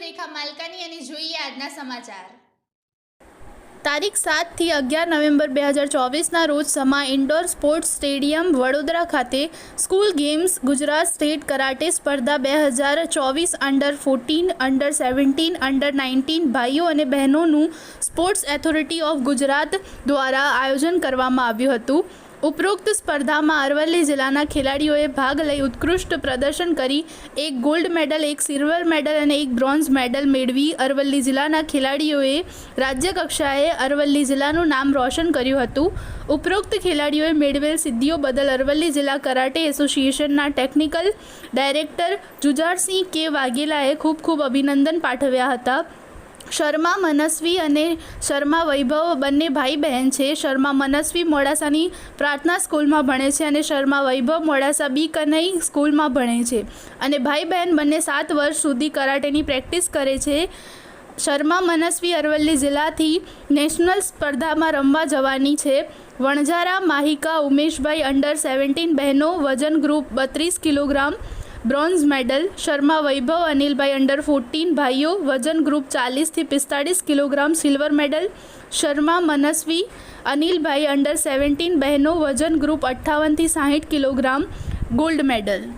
રેખા માલકાની અને જોઈએ આજના સમાચાર. તારીખ સાતથી અગિયાર નવેમ્બર બે હજાર ચોવીસના રોજ Sama indoor sports stadium Vadodara ખાતે school games Gujarat state karate સ્પર્ધા બે હજાર ચોવીસ under fourteen, under seventeen, under nineteen ભાઈઓ અને બહેનોનું સ્પોર્ટ્સ ઓથોરિટી ઓફ ગુજરાત દ્વારા આયોજન કરવામાં આવ્યું હતું. ઉપરોક્ત સ્પર્ધામાં અરવલ્લી જિલ્લાના ખેલાડીઓએ ભાગ લઈ ઉત્કૃષ્ટ પ્રદર્શન કરી. એક ગોલ્ડ મેડલ, એક સિલ્વર મેડલ અને એક બ્રોન્ઝ મેડલ મેળવી અરવલ્લી જિલ્લાના ખેલાડીઓએ રાજ્ય કક્ષાએ અરવલ્લી જિલ્લાનું નામ રોશન કર્યું હતું. ઉપરોક્ત ખેલાડીઓએ મેળવેલ સિદ્ધિઓ બદલ અરવલ્લી જિલ્લા કરાટે એસોસિએશનના ટેકનિકલ ડાયરેક્ટર જુજારસિંહ કે વાઘેલાએ ખૂબ ખૂબ અભિનંદન પાઠવ્યા હતા. શર્મા, મનસ્વી અને શર્મા વૈભવ બંને ભાઈ બહેન છે. શર્મા, મનસ્વી મોડાસાની પ્રાર્થના સ્કૂલમાં ભણે છે અને શર્મા વૈભવ મોડાસા બી કનઈ સ્કૂલમાં ભણે છે. અને ભાઈ બહેન બંને સાત વર્ષ સુધી કરાટેની પ્રેક્ટિસ કરે છે. શર્મા, મનસ્વી અરવલ્લી જિલ્લાથી નેશનલ સ્પર્ધામાં રમવા જવાની છે. વણઝારા, માહિકા, ઉમેશભાઈ અંડર સેવન્ટીન બહેનો વજન ગ્રુપ બત્રીસ kilogram bronze medal, Sharma Vaibhav, Anilbhai under fourteen ભાઈઓ, વજન ગ્રુપ ચાલીસથી પિસ્તાળીસ કિલોગ્રામ સિલ્વર મેડલ શર્મા, મનસ્વી, અનિલભાઈ અંડર સેવન્ટીન બહેનો, વજન ગ્રુપ અઠ્ઠાવનથી સાહીઠ કિલોગ્રામ ગોલ્ડ મેડલ